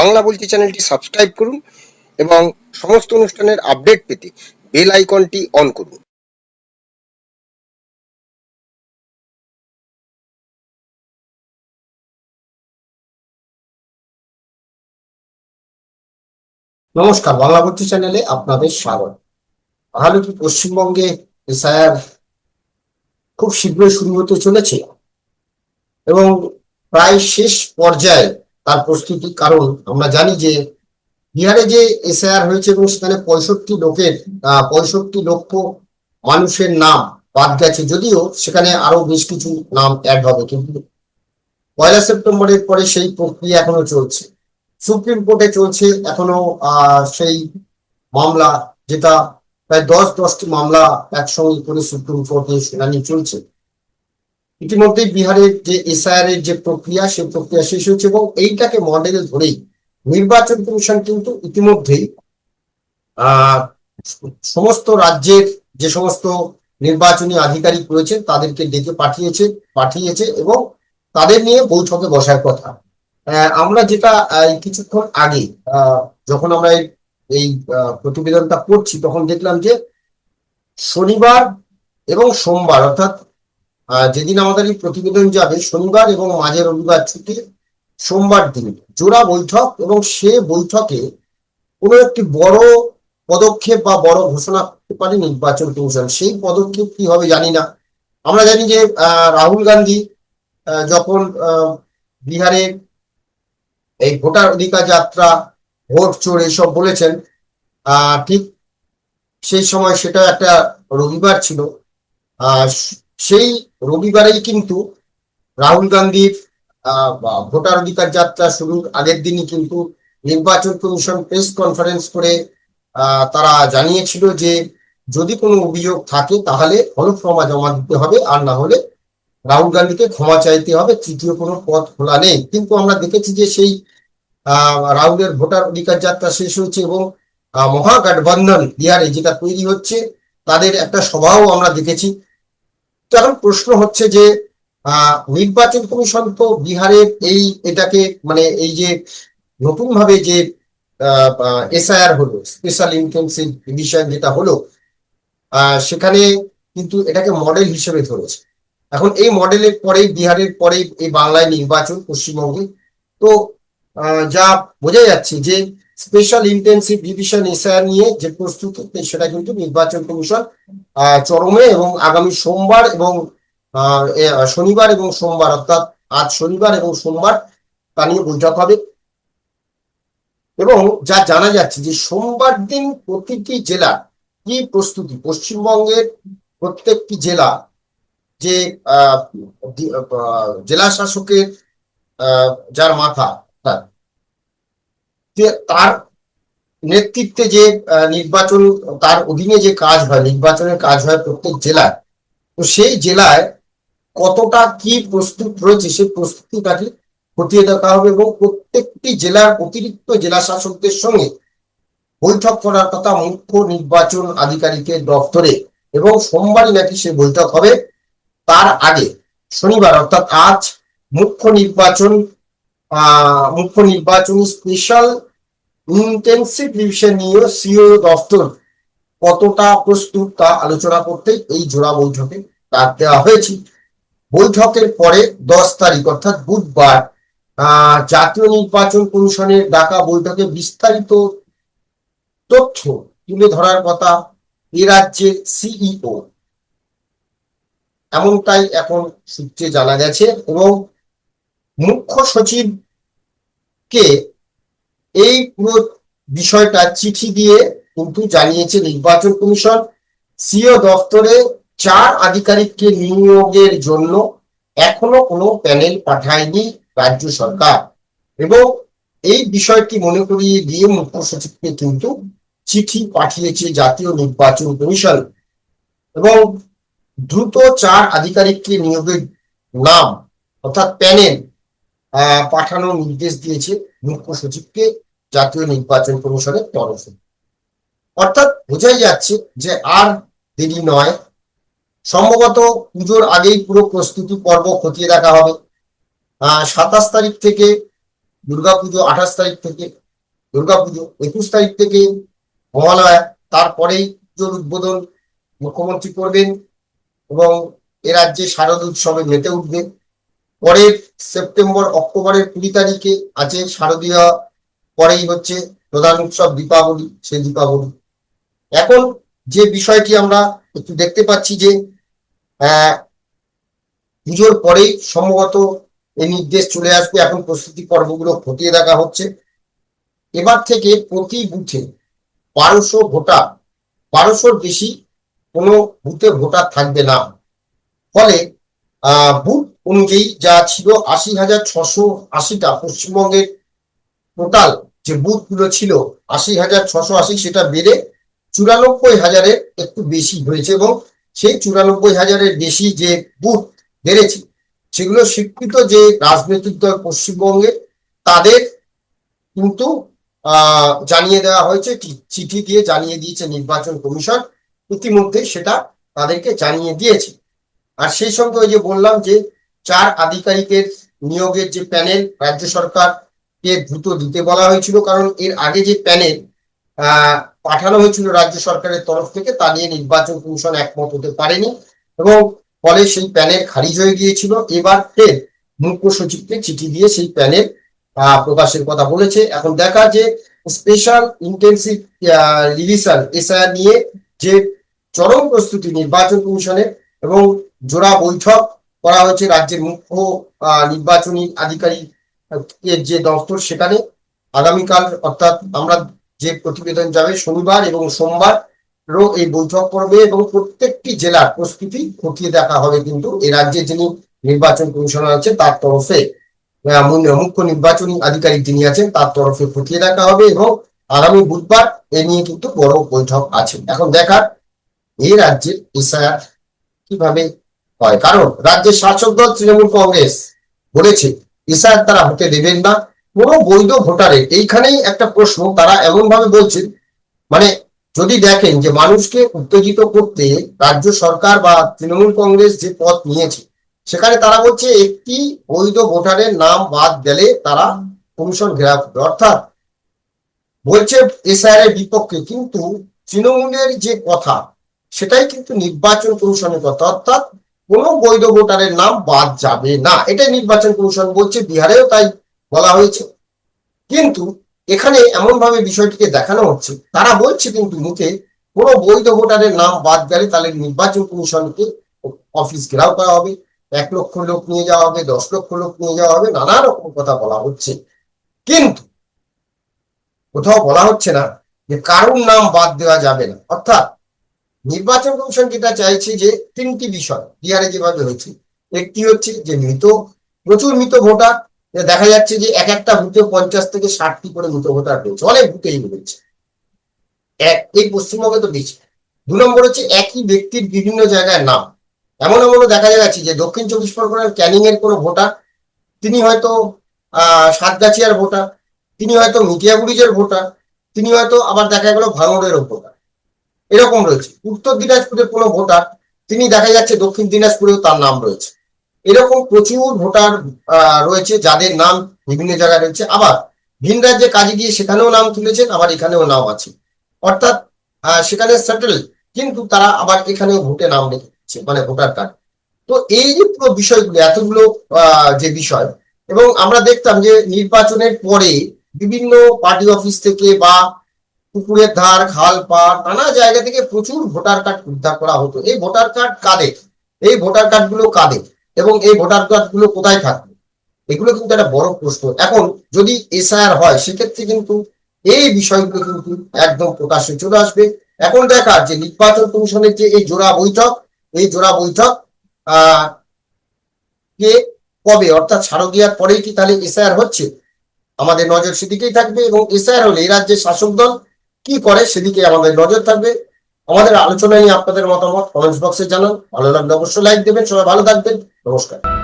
বাংলা বলছি চ্যানেলটি সাবস্ক্রাইব করুন এবং সমস্ত অনুষ্ঠানের আপডেট পেতে বেল আইকনটি অন করুন। নমস্কার, বাংলা বাংলাবর্তী চ্যানেলে আপনাদের স্বাগত। তাহলে কি পশ্চিমবঙ্গে এসআইআর খুব শীঘ্রই শুরু হতে চলেছে এবং প্রায় শেষ পর্যায়ে তার প্রস্তুতি, কারণ আমরা জানি যে বিহারে যে এসআইআর হয়েছে এবং সেখানে পঁয়ষট্টি লোকের পঁয়ষট্টি লক্ষ মানুষের নাম বাদ গেছে, যদিও সেখানে আরও বেশ কিছু নাম অ্যাড হবে, কিন্তু পয়লা সেপ্টেম্বরের পরে সেই প্রক্রিয়া এখনও চলছে। সুপ্রিম কোর্টে চলছে এখনও সেই মামলা, যেটা প্রায় দশ দশটি মামলা একসঙ্গে করে সুপ্রিম কোর্টে শুনানি চলছে। ইতিমধ্যে বিহারের যে এসআইআর এর যে প্রক্রিয়া, সেই প্রক্রিয়া শেষ হয়েছে এবং এইটাকে মডেল ধরেই নির্বাচন কমিশন কিন্তু ইতিমধ্যেই সমস্ত রাজ্যের যে সমস্ত নির্বাচনী আধিকারিক রয়েছে তাদেরকে ডেকে পাঠিয়েছে পাঠিয়েছে এবং তাদের নিয়ে বৈঠকে বসার কথা। আমরা যেটা কিছুক্ষণ আগে যখন আমরা এই- প্রতিবেদনটা পড়ছি তখন দেখলাম যে শনিবার এবং সোমবার, অর্থাৎ যেদিন আমাদের এই প্রতিবেদন যাবে, শনিবার এবং মাঝে রবিবার ছুটি সোমবার দিন জোড়া বৈঠক এবং সে বৈঠকে কোনো একটি বড় পদক্ষেপ বা বড় ঘোষণা করতে পারে নির্বাচন কমিশন। সেই পদক্ষেপ কি হবে জানি না। আমরা জানি যে রাহুল গান্ধী যখন বিহারে এই ভোটার অধিকার যাত্রা, ভোট চোর এসব বলেছেন ঠিক সেই সময় সেটা একটা রবিবার ছিল। সেই রবিবারেই কিন্তু রাহুল গান্ধীর ভোটার অধিকার যাত্রা শুরুর আগের দিনই কিন্তু নির্বাচন কমিশন প্রেস কনফারেন্স করে তারা জানিয়েছিল যে যদি কোনো অভিযোগ থাকে তাহলে হলফনামা জমা দিতে হবে, আর না হলে রাহুল গান্ধীকে ক্ষমা চাইতে হবে, তৃতীয় কোনো পথ খোলা নেই। কিন্তু আমরা দেখেছি যে সেই রাহুলের ভোটার অধিকার যাত্রা শেষ হয়েছে এবং মহাগঠবন্ধন বিহারে যেটা তৈরি হচ্ছে, তাদের একটা সভাও আমরা দেখেছি। তো এখন প্রশ্ন হচ্ছে যে নির্বাচন কমিশন তো বিহারের এই এটাকে মানে এই যে নতুন ভাবে যে এসআইআর হলো স্পেশাল ইন্টেন্সিভ ডিভিশন যেটা হলো সেখানে কিন্তু এটাকে মডেল হিসেবে ধরেছে। এখন এই মডেলের পরেই, বিহারের পরেই এই বাংলায় নির্বাচন পশ্চিমবঙ্গে। তো যা বোঝা যাচ্ছে যে স্পেশাল ইন্টেন্সিভ ডিভিশন এসআইআর নিয়ে যে প্রস্তুতি সেটা কিন্তু নির্বাচন কমিশন চরমে এবং আগামী সোমবার এবং শনিবার এবং সোমবার, অর্থাৎ আজ শনিবার এবং সোমবার তা নিয়ে বৈঠক হবে। এবং যা জানা যাচ্ছে যে সোমবার দিন প্রতিটি জেলা কি প্রস্তুতি? পশ্চিমবঙ্গের প্রত্যেকটি জেলা যে জেলা শাসকের যার মাথা, তার যে তার নেতৃত্বে যে নির্বাচন, তার অধীনে যে কাজ হয়, নির্বাচনের কাজ হয় প্রত্যেক জেলায়, তো সেই জেলায় কতটা কি প্রস্তুত রয়েছে, সেই প্রস্তুতিটাকে খতিয়ে দেখা হবে এবং প্রত্যেকটি জেলার অতিরিক্ত জেলা শাসকদের সঙ্গে বৈঠক করার কথা মুখ্য নির্বাচন আধিকারিকের দপ্তরে এবং সোমবারই নাকি সে বৈঠক হবে। তার আগে শনিবার, অর্থাৎ আজ, মুখ্য নির্বাচন মুখ্য নির্বাচনী স্পেশাল ইন্টেন্সিভ রিভিশন নিয়ে সিও দপ্তর কতটা প্রস্তুত তা আলোচনা করতে এই জোড়া বৈঠকে ডাক দেওয়া হয়েছে। বৈঠকের পরে দশ তারিখ, অর্থাৎ বুধবার জাতীয় নির্বাচন কমিশনের ডাকা বৈঠকে বিস্তারিত তথ্য তুলে ধরার কথা এ রাজ্যের সিইও এমনটাই এখন সূত্রে জানা গেছে এবং মুখ্য সচিব কে এই পুরো বিষয়টা চিঠি দিয়ে কিন্তু জানিয়েছে নির্বাচন কমিশন। সিও দপ্তরে চার আধিকারিককে নিয়োগের জন্য এখনও কোনো প্যানেল পাঠায়নি রাজ্য সরকার। এবং এই বিষয়টি মনে করিয়ে দিয়ে মুখ্য সচিবকে কিন্তু চিঠি পাঠিয়েছে জাতীয় নির্বাচন কমিশন। এবং দ্রুত চার আধিকারিককে নিয়োগের নাম অর্থাৎ প্যানেল পাঠানোর নির্দেশ দিয়েছে মুখ্য সচিবকে জাতীয় নির্বাচন কমিশনের তরফে। অর্থাৎ বোঝাই যাচ্ছে যে আর দেরি নয়। সম্ভবত পুজোর আগেই পুরো প্রস্তুতি পর্ব খতিয়ে দেখা হবে। সাতাশ তারিখ থেকে দুর্গাপুজো, আঠাশ তারিখ থেকে দুর্গাপুজো, একুশ তারিখ থেকে মহালয়া, তারপরেই পুজোর উদ্বোধন মুখ্যমন্ত্রী করবেন এবং এ রাজ্যে শারদ উৎসবে মেতে উঠবে। পরের সেপ্টেম্বর, অক্টোবরের কুড়ি তারিখে আছে শারদীয়, পরেই হচ্ছে প্রধান উৎসব দীপাবলি, সেই দীপাবলি। এখন যে বিষয়টি আমরা একটু দেখতে পাচ্ছি যে পুজোর পরেই সম্ভবত এই নির্দেশ চলে আসবে। এখন প্রস্তুতি পর্বগুলো খতিয়ে দেখা হচ্ছে। এবার থেকে প্রতি বুথে বারোশো ভোটার, বারোশোর বেশি কোনো বুথে ভোটার থাকবে না। ফলে, আহ, বুথ অনুযায়ী যা ছিল আশি হাজার ছশো আশিটা পশ্চিমবঙ্গের টোটাল যে বুথগুলো ছিল, আশি হাজার ছশো আশি সেটা বেড়ে চুরানব্বই হাজারের একটু বেশি হয়েছে এবং সেই চুরানব্বই হাজারের বেশি যে বুথ বেড়েছে, সেগুলো স্বীকৃত যে রাজনৈতিক দল পশ্চিমবঙ্গে, তাদের কিন্তু জানিয়ে দেওয়া হয়েছে চিঠি দিয়ে জানিয়ে দিয়েছে নির্বাচন কমিশন ইতিমধ্যে সেটা তাদেরকে জানিয়ে দিয়েছে। আর সেই সঙ্গে ওই যে বললাম যে চার আধিকারিকের নিয়োগের যে প্যানেল রাজ্য সরকারকে দ্রুত দিতে বলা হয়েছিল, কারণ এর আগে যে প্যানেল পাঠানো হয়েছিল রাজ্য সরকারের তরফ থেকে, তা নিয়ে নির্বাচন কমিশন একমত হতে পারেনি এবং ফলে সেই প্যানেল খারিজ হয়ে গিয়েছিল। এবার ফের মুখ্য সচিবকে চিঠি দিয়ে সেই প্যানেল প্রকাশের কথা বলেছে। এখন দেখা যে স্পেশাল ইন্টেন্সিভ রিভিশন এসআইআর নিয়ে যে চরম প্রস্তুতি নির্বাচন কমিশনের এবং জোড়া বৈঠক করা হয়েছে রাজ্যের মুখ্য নির্বাচনী আধিকারিক এর যে দপ্তর সেখানে আগামীকাল, অর্থাৎ আমরা যে প্রতিবেদন যাবে শনিবার এবং সোমবার এই বৈঠক করবে এবং প্রত্যেকটি জেলার প্রস্তুতি খতিয়ে দেখা হবে কিন্তু এ রাজ্যে যিনি নির্বাচন কমিশনার আছেন তার তরফে মুখ্য নির্বাচনী আধিকারিক যিনি আছেন তার তরফে খতিয়ে দেখা হবে এবং আগামী বুধবার এ নিয়ে কিন্তু বড় বৈঠক আছে। এখন দেখার এই রাজ্যের এসআইআর কীভাবে হয়। কারণ রাজ্যের শাসক দল তৃণমূল কংগ্রেস বলেছে এসআইআর তারা হতে দেবেন না। কোনো বৈধ ভোটারের এইখানেই একটা প্রশ্ন তারা এমন ভাবে বলছেন মানে যদি দেখেন যে মানুষকে উত্তেজিত করতে রাজ্য সরকার বা তৃণমূল কংগ্রেস যে পথ নিয়েছে, সেখানে তারা বলছে একটি বৈধ ভোটারের নাম বাদ গেলে তারা কমিশন ঘেরাও করবে। অর্থাৎ বলছে এসআইআর এর বিপক্ষে কিন্তু তৃণমূলের যে কথা, সেটাই কিন্তু নির্বাচন কমিশনের কথা। অর্থাৎ কোন বৈধ ভোটারের নাম বাদ যাবে না। এটাই নির্বাচন কমিশন বলছে, বিহারেও তাই বলা হয়েছে। কিন্তু এখানে এমন ভাবে বিষয়টিকে দেখানো হচ্ছে, তারা বলছে কিন্তু মুখে কোন বৈধ ভোটারের নাম বাদ গেলে তাহলে নির্বাচন কমিশনকে অফিস ঘেরাও করা হবে, এক লক্ষ লোক নিয়ে যাওয়া হবে, দশ লক্ষ লোক নিয়ে যাওয়া হবে, নানা রকম কথা বলা হচ্ছে। কিন্তু কোথাও বলা হচ্ছে না যে কারুর নাম বাদ দেওয়া যাবে না। অর্থাৎ নির্বাচন কমিশন যেটা চাইছে যে তিনটি বিষয় বিহারে যেভাবে হয়েছে একটি হচ্ছে যে মৃত, প্রচুর মৃত ভোটার দেখা যাচ্ছে যে এক একটা বুথে পঞ্চাশ থেকে ষাটটি করে মৃত ভোটার রয়েছে, অনেক বুথেই রয়েছে। এক, এই পশ্চিমবঙ্গে তো বেশি। দু নম্বর হচ্ছে একই ব্যক্তির বিভিন্ন জায়গায় নাম। এমন এমনও দেখা যাচ্ছে যে দক্ষিণ চব্বিশ পরগনার ক্যানিং এর কোনো ভোটার, তিনি হয়তো আহ সাতগাছিয়ার ভোটার, তিনি হয়তো মিটিয়াগুড়িজের ভোটার, তিনি হয়তো আবার দেখা গেল ভাঙড়েরও ভোটার। এরকম রয়েছে। উত্তর দিনাজপুরের কোনো ভোটার, তিনি দেখা যাচ্ছে দক্ষিণ দিনাজপুরেও তার নাম রয়েছে। এরকম প্রচুর ভোটার রয়েছে যাদের নাম বিভিন্ন জায়গায় রয়েছে। আবার ভিন রাজ্যে কাজে গিয়ে সেখানেও নাম তুলেছেন, আবার এখানেও নাম আছে। অর্থাৎ সেখানে সেটেল কিন্তু তারা আবার এখানেও ভোটে নাম রেখেছে মানে ভোটার কার্ড। তো এই যে পুরো বিষয়গুলো, এতগুলো যে বিষয়, এবং আমরা দেখতাম যে নির্বাচনের পরে বিভিন্ন পার্টি অফিস থেকে বা পুকুরের ধার, খাল, পাড়, নানা জায়গা থেকে প্রচুর ভোটার কার্ড উদ্ধার করা হতো। এই ভোটার কার্ড কাদের? এই ভোটার কার্ডগুলো কাদের? এবং এই ভোটার কার্ডগুলো কোথায় থাকবে? এগুলো কিন্তু একটা বড় প্রশ্ন। এখন যদি এসআইআর হয়, সেক্ষেত্রে কিন্তু এই বিষয়গুলো কিন্তু একদম প্রকাশ্যে চলে আসবে। এখন দেখার যে নির্বাচন কমিশনের যে এই জোড়া বৈঠক, এই জোড়া বৈঠক, আহ, কে কবে? অর্থাৎ শারদীয়ার পরেই কি তাহলে এসআইআর হচ্ছে? আমাদের নজর সেদিকেই থাকবে এবং এসআইআর হলে এই রাজ্যের শাসক দল কি করে সেদিকে আমাদের নজর থাকবে। আমাদের আলোচনায় নিয়ে আপনাদের মতামত কমেন্টস বক্সে জানান। ভালো লাগলে অবশ্যই লাইক দেবেন। সবাই ভালো থাকবেন। নমস্কার।